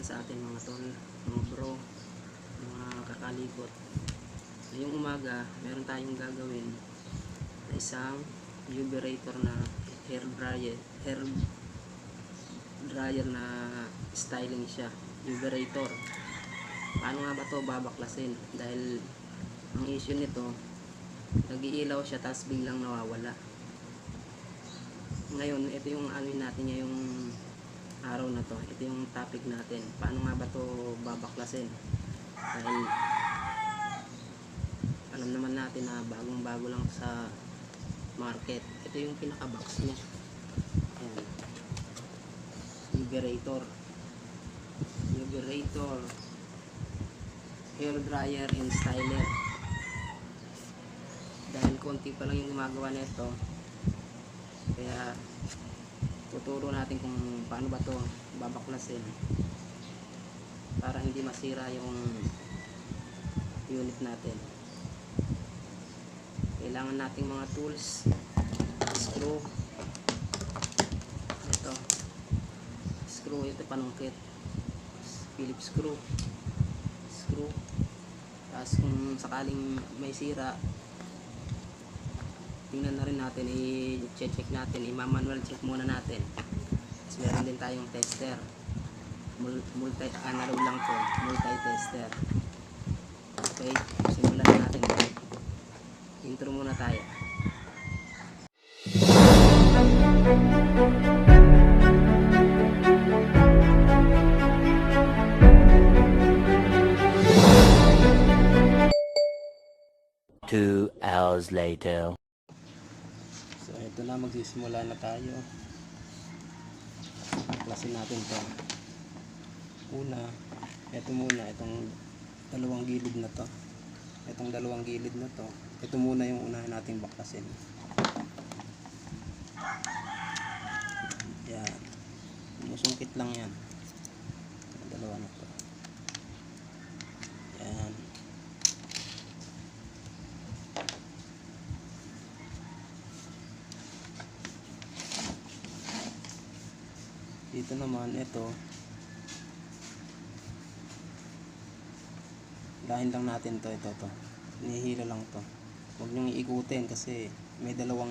yan sa atin mga tol, mga bro, mga kakalikot. Ngayong umaga, meron tayong gagawin na isang uberator na hair dryer, hair dryer na styling siya, uberator. Paano nga ba to babaklasin? Dahil ang issue nito, nag-iilaw siya tapos biglang nawawala. Ngayon, ito yung ano natin ngayong araw na to. Ito yung topic natin. Paano nga ba to babaklasin? Dahil alam naman natin na bagong bago lang sa market. Ito yung pinaka-box niya. Ayan. Liberator. Liberator. Hair dryer and styler. Dahil konti pa lang yung gumagawa nito. Kaya tuturo natin kung paano ba to babaklasin. Para hindi masira yung unit natin. Kailangan nating mga tools. Screw. Ito. Screw. Ito panungkit. Phillips screw. Screw. Tapos kung sakaling may sira tingnan na rin natin i-check natin i-manual check muna natin. Tapos meron din tayong tester. Mul- multi analog lang to multi tester okay simulan na natin. Intro muna tayo. Two hours later. Ito na magsisimula na tayo. Klasin natin to. Una ito muna itong dalawang gilid na to. Itong dalawang gilid na to. Ito muna yung unahin nating baklasin. Yan. Musungkit lang yan. Dalawa na dito naman ito. Lahin lang natin to ito to nihila lang to. Huwag nyong iikutin kasi may dalawang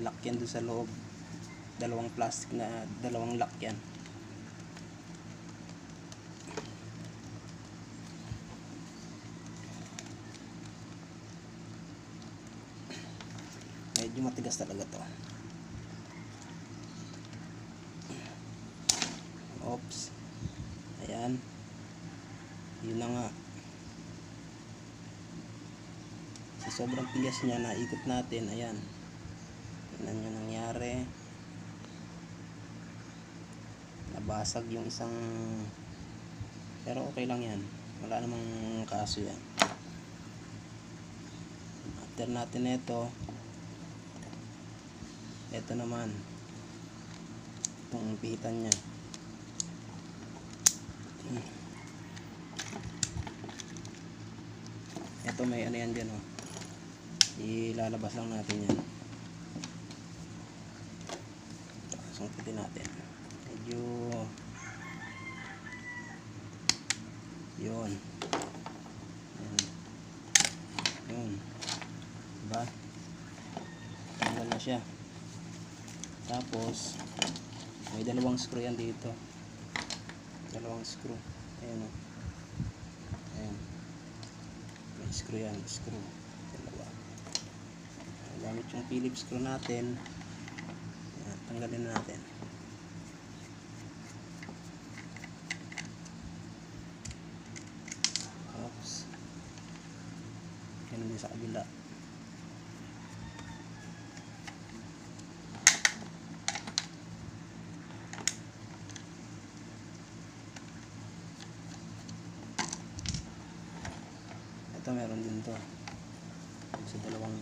lock yan doon sa loob. Dalawang plastic na dalawang lock yan. Medyo matigas talaga to Oops. Ayan. Yun na nga. Sa sobrang tigas niya, naikot natin. Ayan. Tingnan nyo nangyari. Nabasag yung isang... Pero okay lang yan. Wala namang kaso yan. After natin ito, ito naman. Itong pihitan niya. Ito may ano yan dyan oh. Ilalabas lang natin yan. Sungkitin natin. Medyo yun. Yan. Yun. Diba? Tanggal na siya. Tapos may dalawang screw yan dito dalawang screw ayan o ayan may screw yan screw gamit yung phillips screw natin. Tanggalin na natin. Oops. Yan din sa kabila. Ito meron din to. Sa dalawang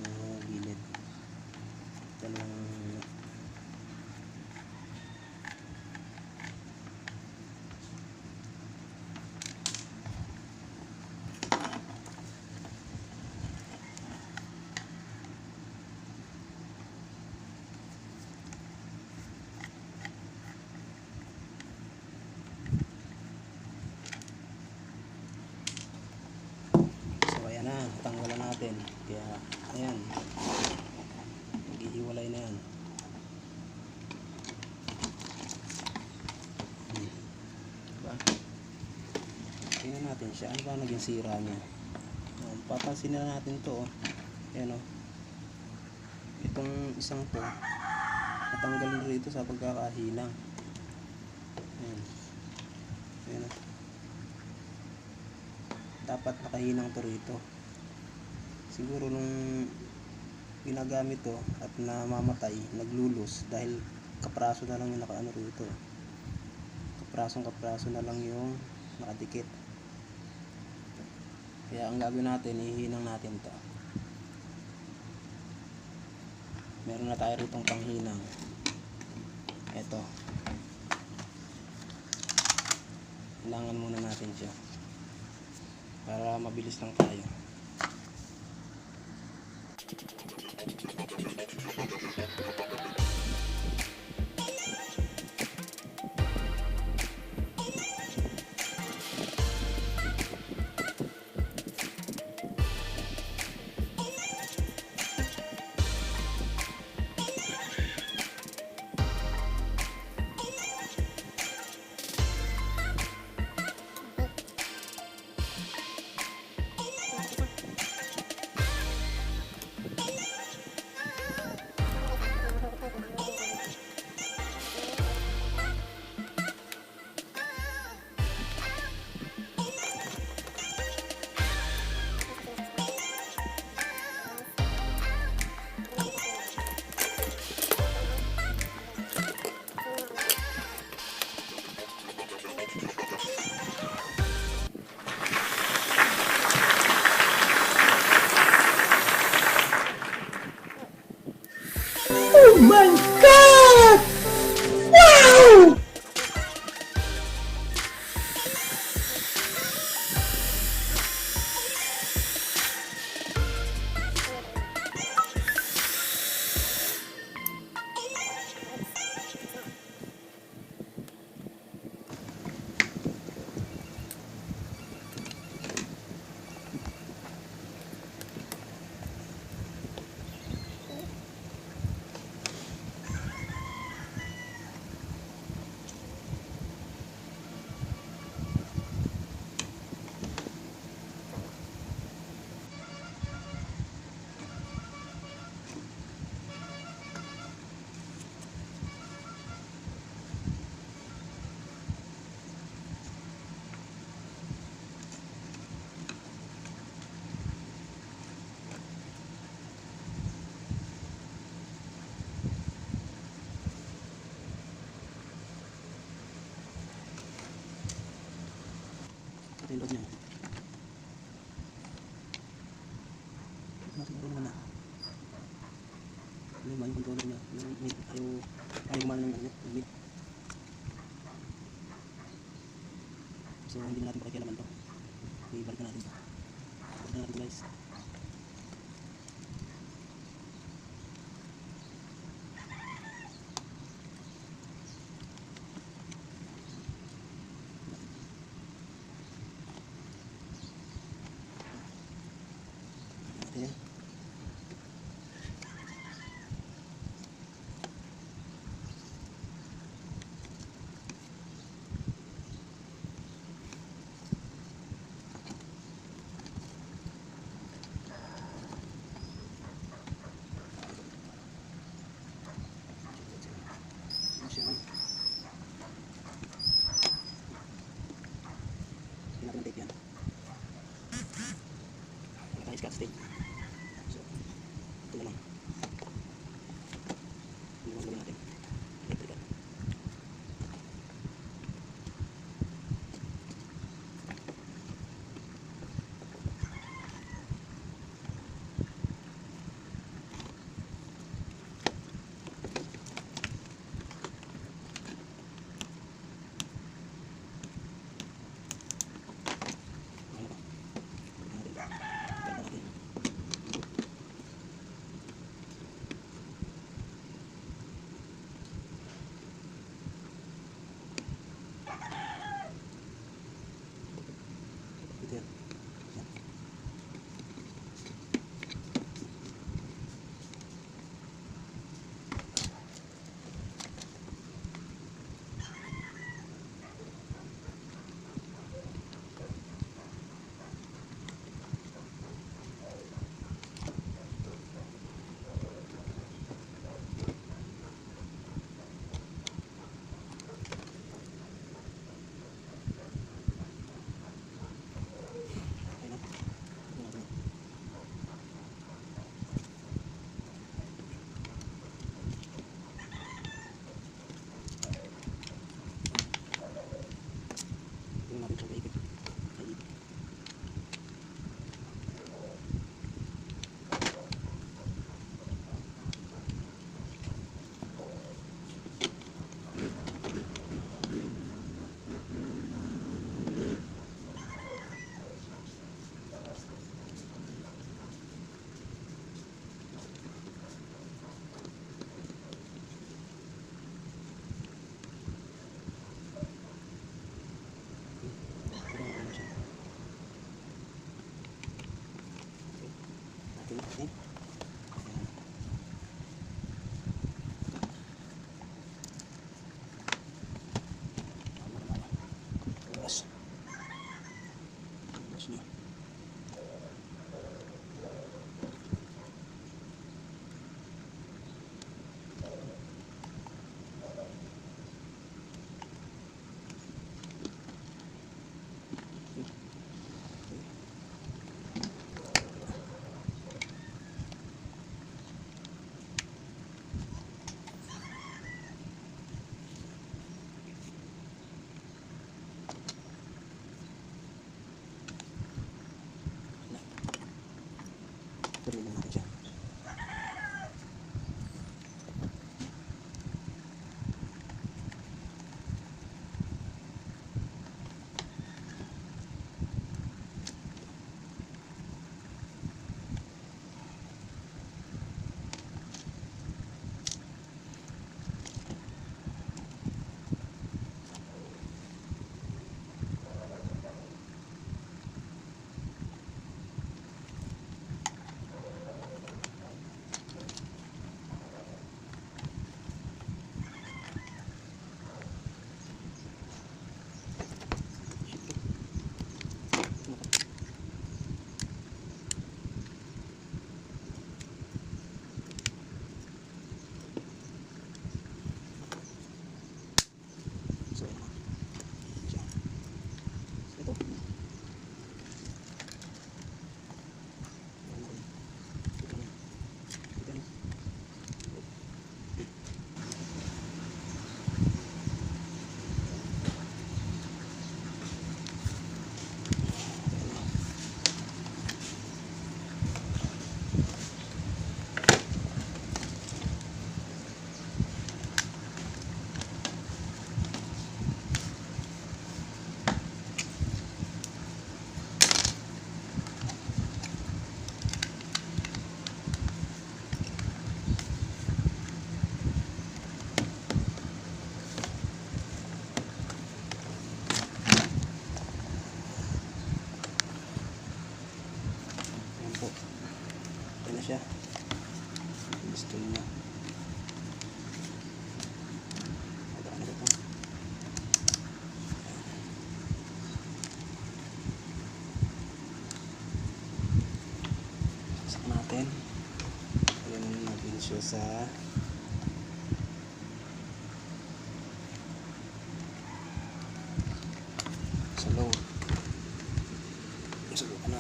Tingnan natin siya. Ano ba naging sira niya? Ayan, papansin na natin to. Oh. Ayan oh. Itong isang to. Natanggalin rito sa pagkakahinang. Ayan. Ayan oh. Dapat nakahinang to rito. Siguro nung ginagamit to at namamatay, naglulus dahil kapraso na lang yung nakaano rito. Kaprasong kapraso na lang yung nakadikit. Kaya ang gagawin natin, ihinang natin to. Meron na tayo ritong panghinang. Ito. Kailangan muna natin siya. Para mabilis lang tayo. Loob niya. Natin naman na. Ano ba yung controller niya? Yung mid, yung, ay yung ng ano, yung mid. So, hindi na natin pakikialaman to. Ibalik na natin to. Ibalik na natin guys.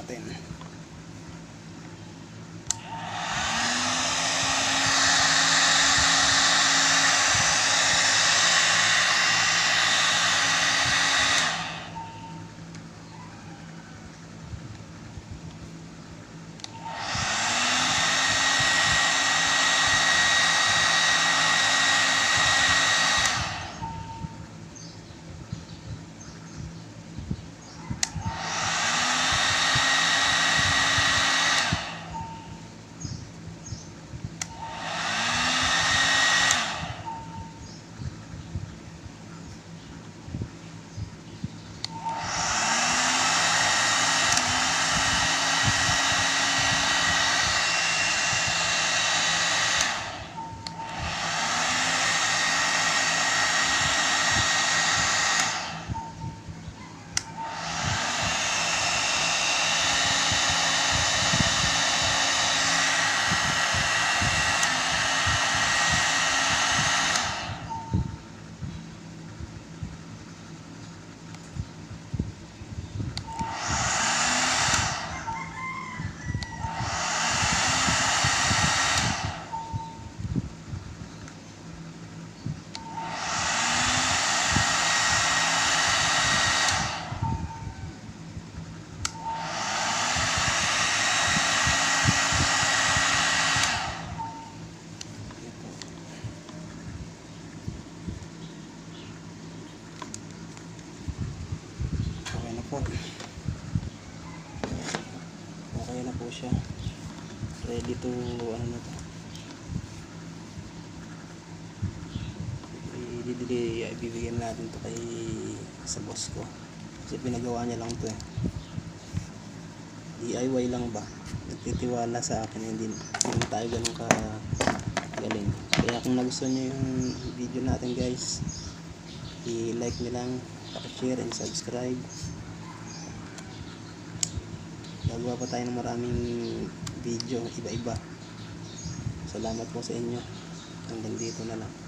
Natin. Okay na po. Okay na po siya. Ready to ano na to. Ididili, ibibigyan natin to kay sa boss ko. Kasi pinagawa niya lang to eh. DIY lang ba? Nagtitiwala sa akin hindi, hindi tayo ganun ka galing. Kaya kung nagustuhan niyo yung video natin guys, i-like nyo lang, share and subscribe. Gagawa pa tayo ng maraming video, iba-iba. Salamat po sa inyo. Hanggang dito na lang.